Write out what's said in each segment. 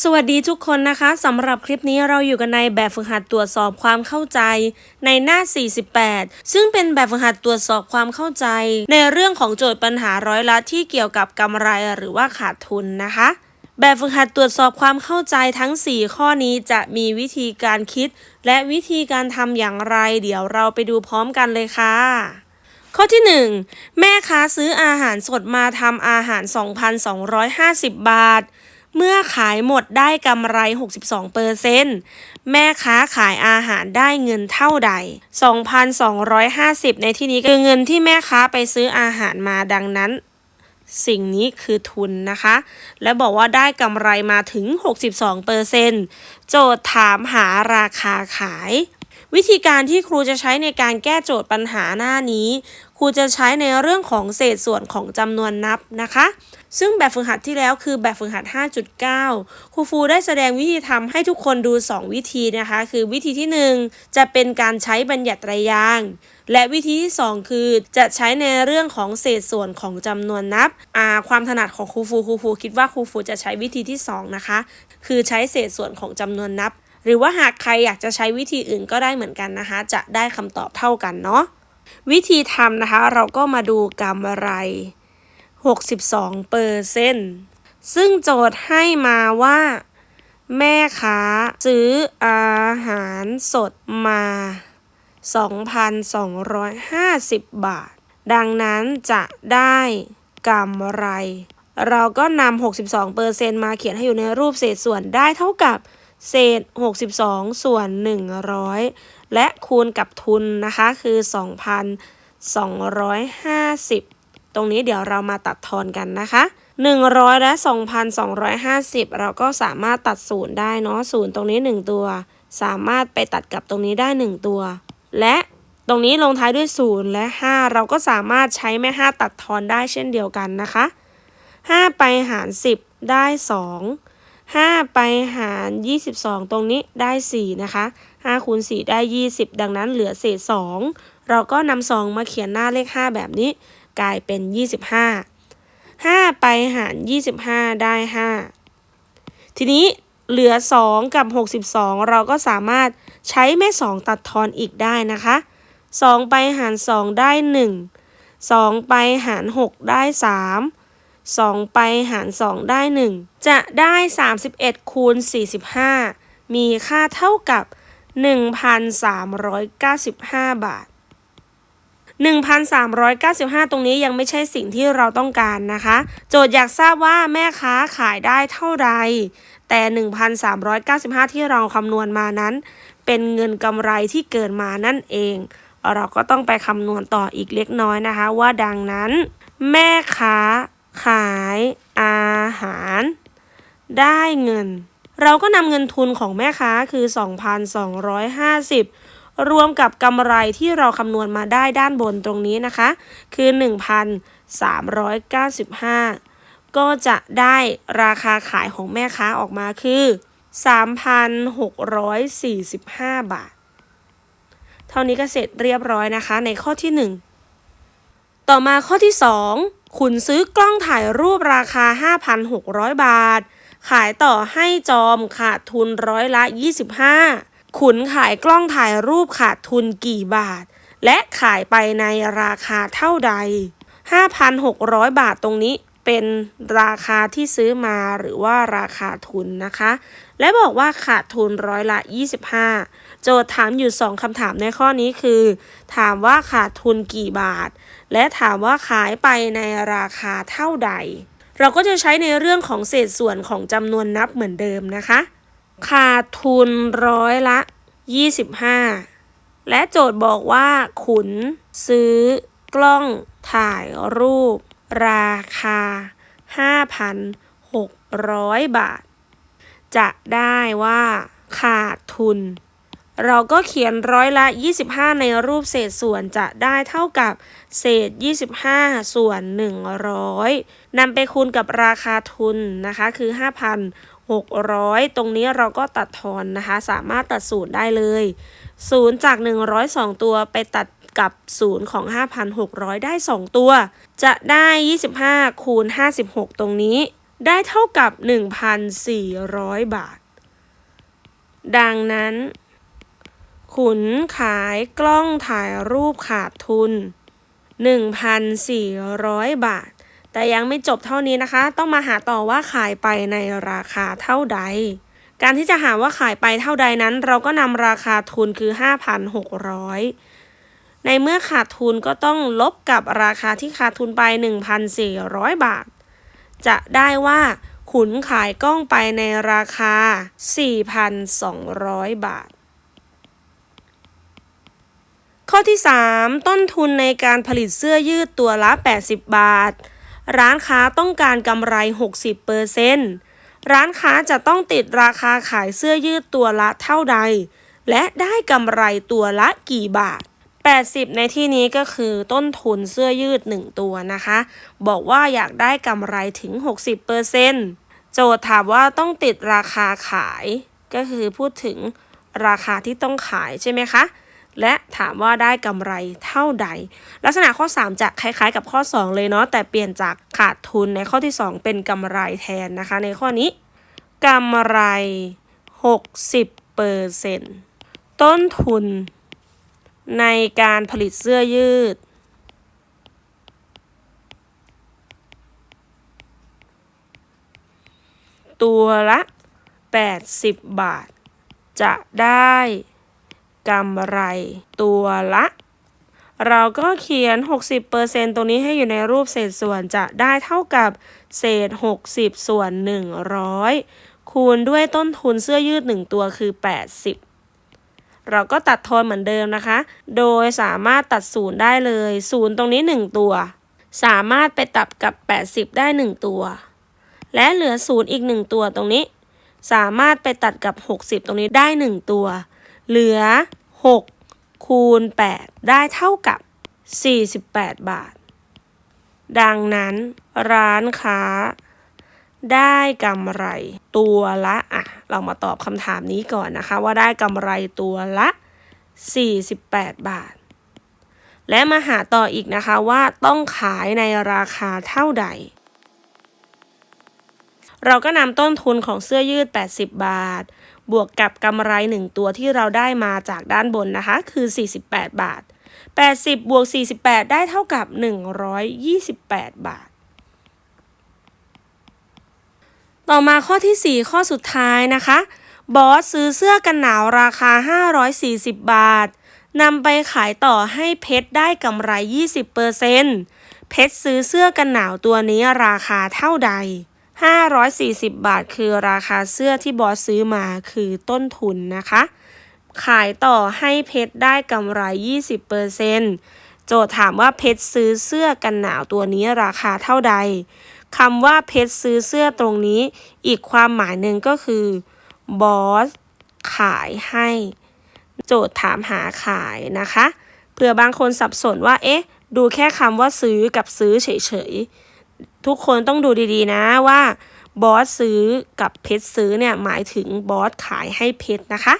สวัสดีทุกคนนะคะสำหรับคลิปนี้เราอยู่กันในแบบฝึกหัดตรวจสอบความเข้าใจ ในหน้า 48 ซึ่งเป็นแบบฝึกหัดตรวจสอบความเข้าใจ ในเรื่องของโจทย์ปัญหาร้อยละที่เกี่ยวกับกำไรหรือว่าขาดทุนนะคะ แบบฝึกหัดตรวจสอบความเข้าใจทั้ง 4 ข้อนี้จะมีวิธีการคิด และวิธีการทำอย่างไร เดี๋ยวเราไปดูพร้อมกันเลยค่ะข้อที่ 1 แม่ค้าซื้ออาหารสดมาทำอาหาร 2,250 บาท เมื่อขายหมดได้กำไร 62เปอร์เซนต์แม่ค้าขายอาหารได้เงินเท่าใด 2,250 ในที่นี้คือเงินที่แม่ค้าไปซื้ออาหารมาดังนั้น สิ่งนี้คือทุนนะคะ และบอกว่าได้กำไรมาถึง 62เปอร์เซนต์โจทย์ถามหาราคาขายวิธีการที่ครูจะใช้ในการแก้โจทย์ปัญหาหน้านี้ รูจะใช้ในเรื่องของเศษส่วนของจำนวนนับนะคะ ซึ่งแบบฝึกหัดที่แล้วคือแบบฝึกหัด 5.9 ครูฟูได้แสดงวิธีทำให้ทุกคนดู 2 วิธีนะคะ คือวิธีที่ 1 จะเป็นการใช้บัญญัติระยาง และวิธีที่ 2 คือจะใช้ในเรื่องของเศษส่วนของจำนวนนับความถนัดของครูฟูครูฟูคิดว่าครูฟูจะใช้วิธีที่ 2 นะคะ คือใช้เศษส่วนของจำนวนนับ หรือว่าหากใครอยากจะใช้วิธีอื่นก็ได้เหมือนกันนะคะ จะได้คำตอบเท่ากันเนาะ วิธีทำนะคะ เราก็มาดูกำไร 62เปอร์เซนต์ซึ่งโจทย์ให้มาว่า แม่ค้าซื้ออาหารสดมา 2,250 บาท ดังนั้นจะได้กำไร เราก็นำ 62เปอร์เซนต์มาเขียนให้อยู่ในรูปเศษส่วนได้เท่ากับ เศษ 62 ส่วน 100 และคูณกับทุนนะคะคือ 2,250 ตรงนี้เดี๋ยวเรามาตัดทอนกันนะคะ 100 และ 2,250 เราก็สามารถตัดศูนย์ได้เนาะศูนย์ตรงนี้ 1 ตัว สามารถไปตัดกับตรงนี้ได้ 1 ตัว และตรงนี้ลงท้ายด้วย 0 และ 5 เราก็สามารถใช้แม่ 5 ตัดทอนได้เช่นเดียวกันนะคะ 5 ไปหาร 10 ได้ 2 5 ไปหาร 22 ตรงนี้ได้ 4 นะคะ5คูณ4ได้ 20 ดังนั้นเหลือเศษ 2 เราก็นำ2มาเขียนหน้าเลข 5 แบบนี้ กลายเป็น 25 5 ไปหาร 25 ได้ 5 ทีนี้เหลือ 2 กับ 62 เราก็สามารถใช้แม่ 2 ตัดทอนอีกได้นะคะ 2 ไปหาร 2 ได้ 1 2 ไปหาร 6 ได้ 3 2 ไปหาร 2 ได้ 1 จะได้ 31 คูณ 45 มีค่าเท่ากับ 1,395 บาท 1,395 ตรงนี้ยังไม่ใช่สิ่งที่เราต้องการนะคะ โจทย์อยากทราบว่าแม่ค้าขายได้เท่าใด แต่ 1,395 ที่เราคำนวณมานั้น เป็นเงินกำไรที่เกิดมานั่นเอง เราก็ต้องไปคำนวณต่ออีกเล็กน้อยนะคะ ว่าดังนั้น แม่ค้า ขายอาหาร ได้เงิน เราก็นำเงินทุนของแม่ค้าคือ 2,250 รวมกับกำไรที่เราคำนวณมาได้ด้านบนตรงนี้นะคะ คือ 1,395 ก็จะได้ราคาขายของแม่ค้าออกมาคือ 3,645 บาท เท่านี้ก็เสร็จเรียบร้อยนะคะในข้อที่ 1 ต่อมาข้อที่ 2 คุณซื้อกล้องถ่ายรูปราคา 5,600 บาท ขายต่อให้จอมขาดทุนร้อยละ 25 ขุนขายกล้องถ่ายรูปขาดทุนกี่บาท และขายไปในราคาเท่าใด 5,600 บาทตรงนี้เป็นราคาที่ซื้อมาหรือว่าราคาทุนนะคะ และบอกว่าขาดทุนร้อยละ 25 โจทย์ถามอยู่ 2คำถามในข้อนี้คือ ถามว่าขาดทุนกี่บาท และถามว่าขายไปในราคาเท่าใด เราก็จะใช้ในเรื่องของเศษส่วนของจำนวนนับเหมือนเดิมนะคะ ขาดทุนร้อยละ 25 และโจทย์บอกว่า ขุน ซื้อกล้องถ่ายรูป ราคา 5,600 บาท จะได้ว่าขาดทุน เราก็เขียนร้อยละ 25 ในรูปเศษส่วนจะได้เท่ากับเศษ 25 ส่วน 100นำไปคูณกับราคาทุนนะคะคือ 5,600 ตรงนี้เราก็ตัดทอนนะคะ สามารถตัดศูนย์ได้เลย 0 จาก 102 ตัวไปตัดกับ0ของ 5,600 ได้ 2 ตัว จะได้ 25 คูณ 56 ตรงนี้ ได้เท่ากับ 1,400 บาท ดังนั้น ขุนขายกล้องถ่ายรูปขาดทุน 1,400 บาท แต่ยังไม่จบเท่านี้นะคะ ต้องมาหาต่อว่าขายไปในราคาเท่าใด การที่จะหาว่าขายไปเท่าใดนั้น เราก็นำราคาทุนคือ 5,600 ในเมื่อขาดทุนก็ต้องลบกับราคาที่ขาดทุนไป 1,400 บาท จะได้ว่าขุนขายกล้องไปในราคา 4,200 บาท ข้อที่ 3 ต้นทุนในการผลิตเสื้อยืดตัวละ 80 บาท ร้านค้าต้องการกำไร 60%ร้านค้าจะต้องติดราคาขายเสื้อยืดตัวละเท่าใด และได้กำไรตัวละกี่บาท 80 ในที่นี้ก็คือต้นทุนเสื้อยืด 1 ตัวนะคะ บอกว่าอยากได้กำไรถึง 60%โจทย์ถามว่าต้องติดราคาขาย ก็คือพูดถึงราคาที่ต้องขายใช่ไหมคะ และถามว่าได้กำไรเท่าใด ลักษณะข้อ 3 จะคล้ายๆ กับข้อ 2 เลยเนาะแต่เปลี่ยนจากขาดทุนในข้อที่ 2 เป็นกำไรแทนนะคะ ในข้อนี้กำไร 60%ต้นทุน ในการผลิตเสื้อยืด ตัวละ 80 บาท จะได้กำไรตัวละ เราก็เขียน 60%ตรงนี้ให้อยู่ในรูปเศษส่วนจะได้เท่ากับเศษ 60 ส่วน 100 คูณด้วยต้นทุนเสื้อยืด 1 ตัวคือ 80 เราก็ตัดทอนเหมือนเดิมนะคะ โดยสามารถตัดศูนย์ได้เลยศูนย์ตรงนี้ 1 ตัว สามารถไปตัดกับ 80 ได้ 1 ตัว และเหลือศูนย์อีก 1 ตัวตรงนี้ สามารถไปตัดกับ 60 ตรงนี้ได้ 1 ตัว เหลือ 6 คูณ 8 ได้เท่ากับ 48 บาท ดังนั้นร้านค้า ได้กำไรตัวละอะเรามาตอบคำถามนี้ก่อนนะคะ ว่าได้กำไรตัวละ 48 บาท และมาหาต่ออีกนะคะว่าต้องขายในราคาเท่าใด เราก็นำต้นทุนของเสื้อยืด 80 บาท บวกกับกำไร 1 ตัวที่เราได้มาจากด้านบนนะคะ คือ 48 บาท 80 บวก 48 ได้เท่ากับ 128 บาท ต่อมาข้อที่ 4 ข้อสุดท้ายนะคะ บอสซื้อเสื้อกันหนาวราคา 540 บาทนำไปขายต่อให้เพชรได้กำไร 20%เพชรซื้อเสื้อกันหนาวตัวนี้ราคาเท่าใด 540 บาทคือราคาเสื้อที่บอสซื้อมาคือต้นทุนนะคะ ขายต่อให้เพชรได้กำไร 20%โจทย์ถามว่าเพชรซื้อเสื้อกันหนาวตัวนี้ราคาเท่าใด คำว่าเพชรซื้อเสื้อตรงนี้ อีกความหมายหนึ่งก็คือบอสขายให้ โจทย์ถามหาขายนะคะเผื่อบางคนสับสนว่า เอ๊ะ ดูแค่คำว่าซื้อกับซื้อเฉยๆ ทุกคนต้องดูดีๆนะว่าบอสซื้อกับเพชรซื้อเนี่ยหมายถึงบอสขายให้เพชรนะคะ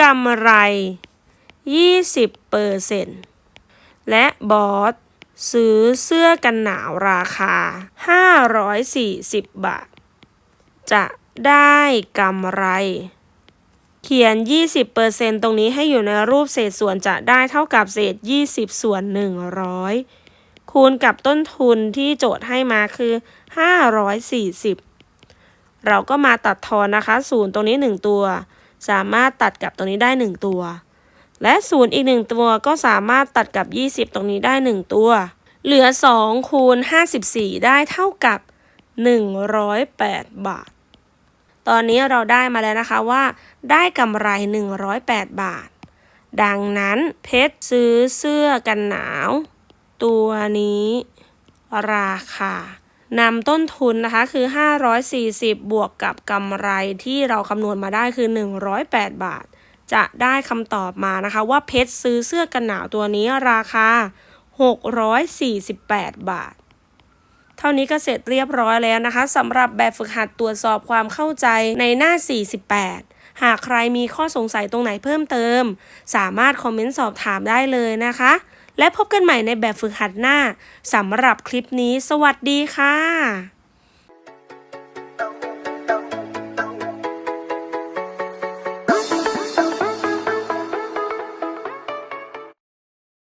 กำไร 20%และบอส ซื้อเสื้อกันหนาวราคา 540 บาท จะได้กำไร เขียน 20%ตรงนี้ให้อยู่ในรูปเศษส่วนจะได้เท่ากับเศษ 20 ส่วน 100 คูณกับต้นทุนที่โจทย์ให้มาคือ 540 เราก็มาตัดทอนนะคะ ศูนย์ตรงนี้ 1 ตัว สามารถตัดกับตรงนี้ได้ 1 ตัว และศูนย์อีก 1 ตัวก็สามารถตัดกับ 20 ตรงนี้ได้ 1 ตัว เหลือ 2 คูณ 54 ได้เท่ากับ 108 บาท ตอนนี้เราได้มาแล้วนะคะว่า ได้กำไร 108 บาท ดังนั้นเพชรซื้อเสื้อกันหนาว ตัวนี้ ราคานำต้นทุนนะคะคือ 540 บวกกับกำไรที่เราคำนวณมาได้คือ 108 บาท จะได้คำตอบมานะคะ ว่าเพชรซื้อเสื้อกันหนาวตัวนี้ราคา 648 บาท เท่านี้ก็เสร็จเรียบร้อยแล้วนะคะสำหรับแบบฝึกหัดตรวจสอบความเข้าใจในหน้า 48 หากใครมีข้อสงสัยตรงไหนเพิ่มเติม สามารถคอมเมนต์สอบถามได้เลยนะคะ และพบกันใหม่ในแบบฝึกหัดหน้าสำหรับคลิปนี้ สวัสดีค่ะ